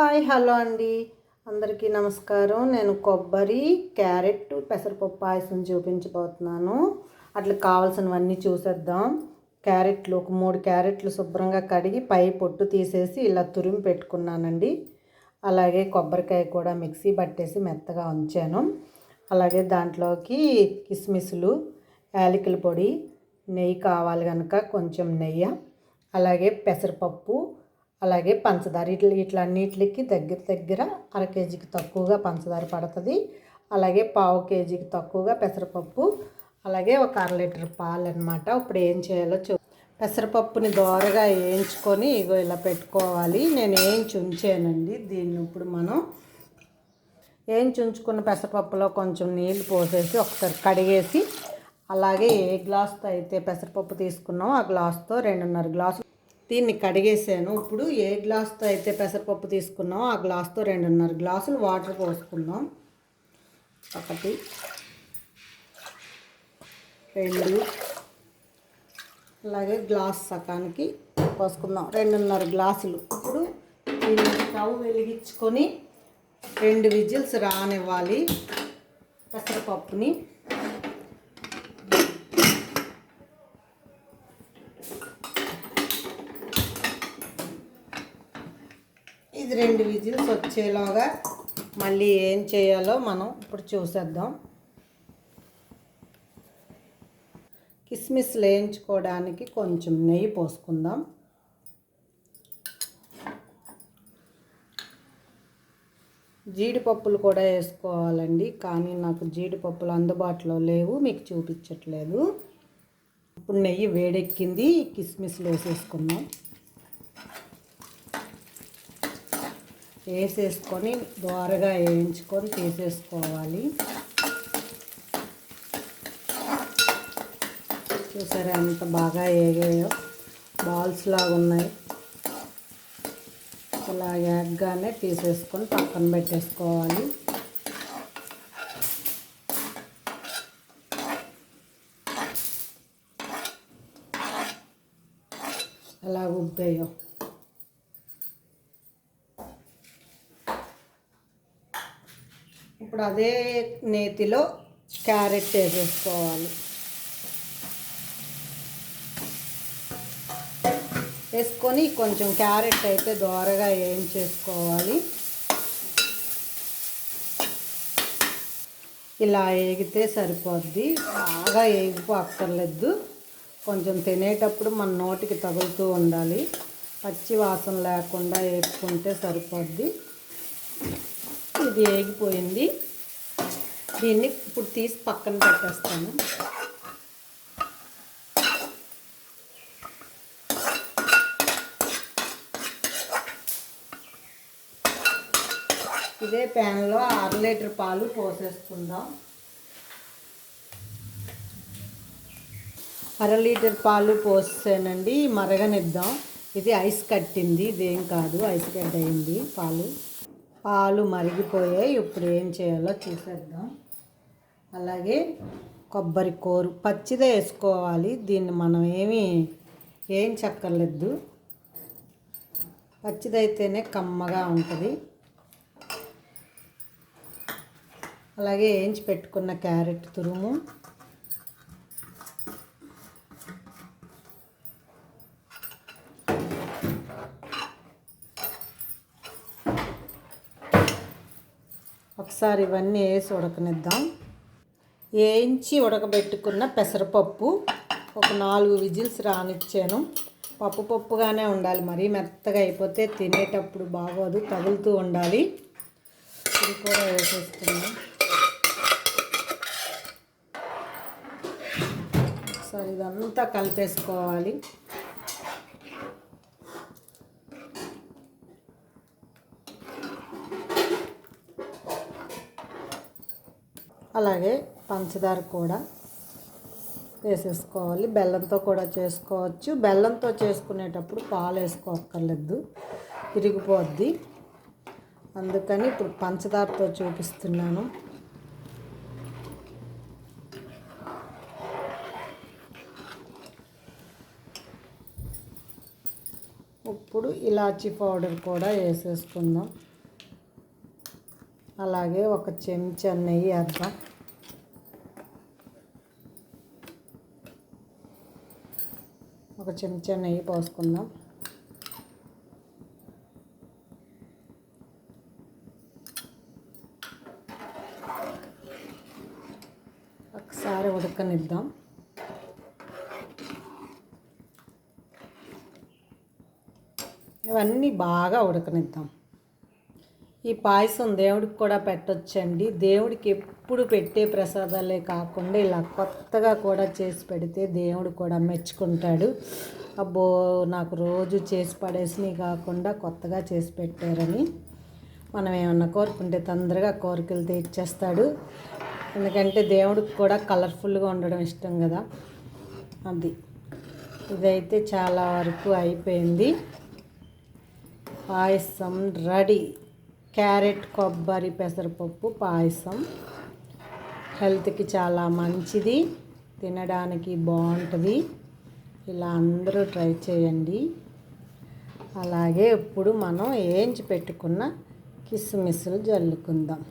Hi hello అండి. అందరికీ నమస్కారం. నేను కొబ్బరి క్యారెట్ పెసరపప్పు పాయసం చూపించబోతున్నాను. అట్లా కావాల్సినవన్నీ చూసేద్దాం. క్యారెట్లు ఒక మూడు క్యారెట్లు శుభ్రంగా కడిగి పై పొట్టు తీసేసి ఇలా తురిమి పెట్టుకున్నానండి. అలాగే కొబ్బరికాయ కూడా మిక్సీ పట్టేసి మెత్తగా ఉంచాను. అలాగే దాంట్లోకి కిస్మిస్లు యాలకుల పొడి నెయ్యి కావాలి కనుక కొంచెం నెయ్యి. అలాగే పెసరపప్పు అలాగే పంచదార ఇట్లా ఇట్లా అన్నిటికి దగ్గర దగ్గర అర కేజీకి తక్కువగా పంచదార పడుతుంది. అలాగే పావు కేజీకి తక్కువగా పెసరపప్పు అలాగే ఒక అర లీటర్ పాలు అనమాట ఇప్పుడు ఏం చేయాలో చూ పెసరపప్పుని దోరగా వేయించుకొని ఇగో ఇలా పెట్టుకోవాలి. నేను వేయించి ఉంచానండి. దీన్ని ఇప్పుడు మనం వేయించి ఉంచుకున్న పెసరపప్పులో కొంచెం నీళ్ళు పోసేసి ఒకసారి కడిగేసి అలాగే ఏ గ్లాస్తో అయితే పెసరపప్పు తీసుకున్నామో ఆ గ్లాస్తో రెండున్నర గ్లాసు దీన్ని కడిగేసాను. ఇప్పుడు ఏ గ్లాస్తో అయితే పెసరపప్పు తీసుకున్నామో ఆ గ్లాస్తో రెండున్నర గ్లాసులు వాటర్ పోసుకుందాం. ఒకటి రెండు అలాగే గ్లాస్ సకానికి పోసుకుందాం. రెండున్నర గ్లాసులు. ఇప్పుడు దీన్ని స్టవ్ వెలిగించుకొని రెండు విజిల్స్ రానివ్వాలి పెసరపప్పుని. ఇది రెండు విజిల్స్ వచ్చేలాగా మళ్ళీ ఏం చేయాలో మనం ఇప్పుడు చూసేద్దాం. కిస్మిస్ వేయించుకోవడానికి కొంచెం నెయ్యి పోసుకుందాం. జీడిపప్పులు కూడా వేసుకోవాలండి కానీ నాకు జీడిపప్పులు అందుబాటులో లేవు మీకు చూపించట్లేదు. ఇప్పుడు నెయ్యి వేడెక్కింది కిస్మిస్లు వేసేసుకుందాం. వేసేసుకొని దోరగా వేయించుకొని తీసేసుకోవాలి. చూసారా ఎంత బాగా వేగాయో? బాల్స్ లాగా ఉన్నాయి. ఇలా వేగగానే తీసేసుకొని పక్కన పెట్టేసుకోవాలి. ఎలా ఉబ్బాయో? ఇప్పుడు అదే నేతిలో క్యారెట్ వేసేసుకోవాలి. వేసుకొని కొంచెం క్యారెట్ అయితే దోరగా ఏం చేసుకోవాలి ఇలా వేగితే సరిపోద్ది. బాగా వేగిపో అక్కర్లేదు. కొంచెం తినేటప్పుడు మన నోటికి తగులుతూ ఉండాలి. పచ్చి వాసన లేకుండా వేసుకుంటే సరిపోద్ది. ఇది వేగిపోయింది. దీన్ని ఇప్పుడు తీసి పక్కన పెట్టేస్తాను. ఇదే ప్యాన్లో అర లీటర్ పాలు పోసేసుకుందాం. అర లీటర్ పాలు పోసానండి మరగనిద్దాం. ఇది ఐస్ కట్టింది ఇదేం కాదు ఐస్ కట్ అయింది పాలు. పాలు మరిగిపోయాయి. ఇప్పుడు ఏం చేయాలో చూసేద్దాం. అలాగే కొబ్బరి కూర పచ్చిదే వేసుకోవాలి. దీన్ని మనం ఏమి ఏం చక్కర్లేదు. పచ్చిదైతేనే కమ్మగా ఉంటుంది. అలాగే వేయించి పెట్టుకున్న క్యారెట్ తురుము. ఒకసారి ఇవన్నీ వేసి ఉడకనిద్దాం. వేయించి ఉడకబెట్టుకున్న పెసరపప్పు ఒక నాలుగు విజిల్స్ రానిచ్చాను. పప్పు పప్పుగానే ఉండాలి మరీ మెత్తగా అయిపోతే తినేటప్పుడు బాగోదు తగులుతూ ఉండాలి. ఇది కూడా వేసేస్తున్నాం ఒకసారి ఇదంతా కలిపేసుకోవాలి. అలాగే పంచదార కూడా వేసేసుకోవాలి. బెల్లంతో కూడా చేసుకోవచ్చు. బెల్లంతో చేసుకునేటప్పుడు పాలు వేసుకోక్కర్లేదు. విరిగిపోద్ది అందుకని ఇప్పుడు పంచదారతో చూపిస్తున్నాను. ఇప్పుడు ఇలాచీ పౌడర్ కూడా వేసేసుకుందాం. అలాగే ఒక చెంచా నెయ్యి వేద్దాం. ఒక చెంచా నెయ్యి పోసుకుందాం. ఒకసారి ఉడకనిద్దాం. ఇవన్నీ బాగా ఉడకనిద్దాం. ఈ పాయసం దేవుడికి కూడా పెట్టొచ్చండి. దేవుడికి ఎప్పుడు పెట్టే ప్రసాదాలే కాకుండా ఇలా కొత్తగా కూడా చేసి పెడితే దేవుడు కూడా మెచ్చుకుంటాడు. అబ్బో నాకు రోజు చేసి పడేసినవి కాకుండా కొత్తగా చేసి పెట్టారని మనం ఏమన్నా కోరుకుంటే తొందరగా కోరికలు తీర్చేస్తాడు. ఎందుకంటే దేవుడికి కూడా కలర్ఫుల్గా ఉండడం ఇష్టం కదా. అది. ఇదైతే చాలా వరకు అయిపోయింది. పాయసం రెడీ. క్యారెట్ కొబ్బరి పెసరపప్పు పాయసం. హెల్త్కి చాలా మంచిది. తినడానికి బాగుంటుంది. ఇలా అందరూ ట్రై చేయండి. అలాగే ఇప్పుడు మనం ఏంచి పెట్టుకున్న కిస్మిస్లు జల్లుకుందాం.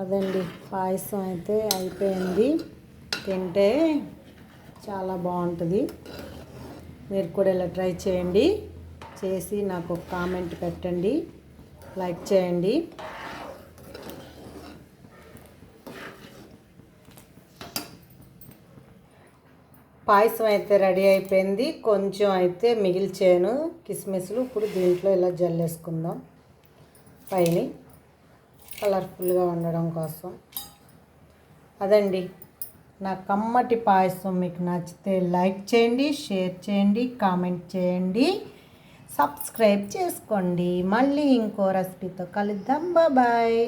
అదండి పాయసం అయితే అయిపోయింది. తింటే చాలా బాగుంటుంది. మీరు కూడా ఇలా ట్రై చేయండి. చేసి నాకు ఒక కామెంట్ పెట్టండి. లైక్ చేయండి. పాయసం అయితే రెడీ అయిపోయింది. కొంచెం అయితే మిగిల్చాను. కిస్మిస్లు ఇప్పుడు దీంట్లో ఇలా జల్లేసుకుందాం పైన. కలర్ఫుల్గా ఉండడం కోసం. అదండి. నా కమ్మటి పాయసం మీకు నచ్చితే లైక్ చేయండి షేర్ చేయండి కామెంట్ చేయండి సబ్స్క్రైబ్ చేసుకోండి. మళ్ళీ ఇంకో రెసిపీతో కలుద్దాం. బాయ్